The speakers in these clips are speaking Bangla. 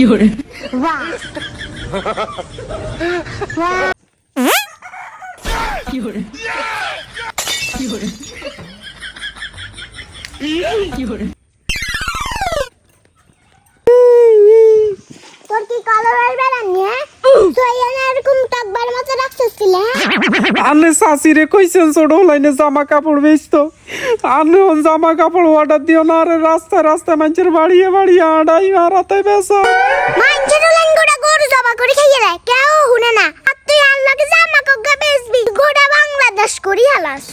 有 আনে শাশিরে কইছেন ছোট লাইনে জামা কাপড় বেচতো। আনে জামা কাপড় অর্ডার দিও না আরে রাস্তায় রাস্তায় মানুষের বাড়িয়ে বাড়িয়ে আড়াই হারাতে বেসা মানছেন লাইন গোড়া গরু জবা করে খাইয়ে দেয় কেউ হুনে না। আর তুই আল্লাহকে জামা কগ্গা বেচবি গোটা বাংলাদেশ করি হালাস।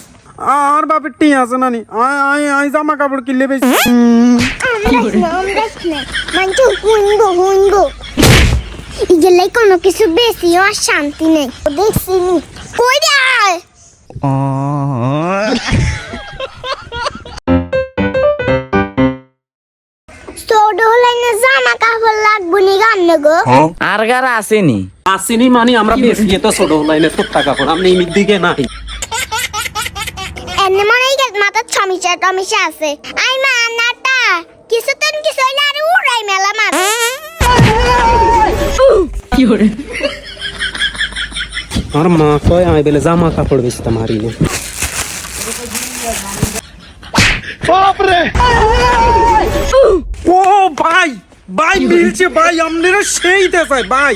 আর বাপের টি আছে নানি আয় আয় আয় জামা কাপড় কিনলে বেশি আমরাস না মানছে হুনগো হুনগো ইগেলাই কোনো কিছু বেশি আর শান্তি নেই দেখছি নি কই রে ছোট লাইনে জামা কাপড় লাগবো নি গান গো আর গারা আসেনি আসেনি মানে আমরা বেশি তো ছোট তোর দিকে নাই এমনি মনে হয় মাথার ছমিচা টমিচা আছে আই মা নাটা কিছু তো কিছু হইলে 有人，আর মা কয় আয় বেলে জামা কাপড় বেশি তো মারি না ও ভাই ভাই মিলছে ভাই আপনারা সেই দেখায় ভাই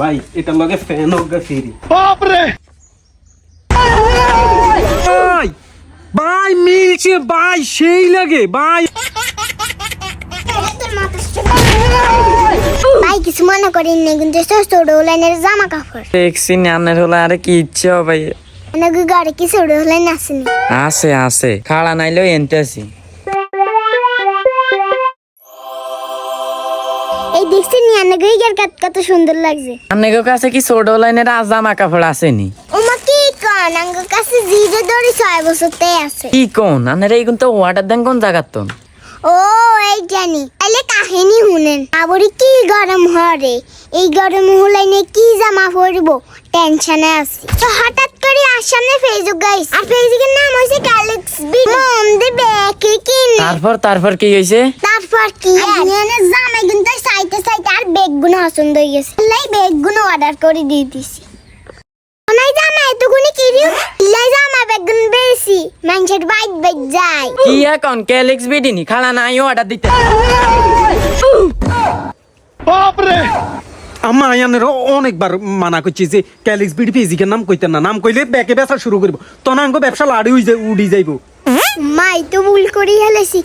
ভাই এটা লগে ফ্যান হোক গা ফিরি ভাই ভাই মিলছে ভাই সেই লাগে ভাই ভাই কিছু মনে করেন না কিন্তু জামা কাপড় দেখছি নানের হলে আরে কি ইচ্ছে হবে নাকি ঘরে কি ছোট লাইন আসেনি। আছে আছে খাড়া নাইলেও এনতে আছি এই দেখছি নিয়ানে গইগের কাট কত সুন্দর লাগছে। আন্নের কাছে কি ছোট লাইনের জামা কাপড় আসেনি? ওমা কি কন? আঙ্গ কাছে জিরে দড়ি ছয় বছরতে আছে। কি কোন? আনের এই কিন্তু ওয়াটার দেন কোন জায়গার তো ও এই জানি। তাহলে কাহিনী শুনেন। আবরি কি গরম হরে? এই গরম হলাইনে কি জামা পরবো? টেনশনে আছি। তো হঠাৎ করে আসামনে ফেসবুক গাইস আর ফেসবুকের নাম হইছে গ্যালাক্স বি মম দে ব্যাকে কিন তারপর তারপর কি হয়েছে তারপর কি? এনে জামা কিন্তু সাইতে সাইতে আর বেগগুলো পছন্দ হয়ে গেছে। লাই বেগগুলো অর্ডার করে দিয়ে দিছি নাই জামা এতগুনি কি দিও লাই জামা বেগুন বেশি মানুষের বাইক বাইক যায়। কি এখন? ক্যালেক্স বিডিনি খালা নাই অর্ডার দিতে। আমা আয়ানের অনেকবার মানা করছি যে ক্যালিক্স বিডি ফিজিকের নাম কইতে না। নাম কইলে ব্যাকে ব্যবসা শুরু করব। তনাঙ্গ ব্যবসা লাড়ি হই যায় উড়ি যাইব। মাই তো ভুল করি হেলেছি।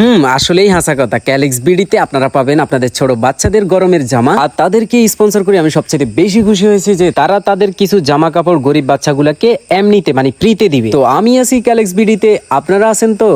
হুম, আসলেই হাসা কথা। ক্যালিক্স বিডিতে আপনারা পাবেন আপনাদের ছোট বাচ্চাদের গরমের জামা। আর তাদেরকে স্পন্সর করে আমি সবচেয়ে বেশি খুশি হয়েছি যে তারা তাদের কিছু জামা কাপড় গরিব বাচ্চাগুলোকে এমনিতে মানে ফ্রিতে দিবে। তো আমি আছি ক্যালেক্স বিডিতে, আপনারা আছেন তো?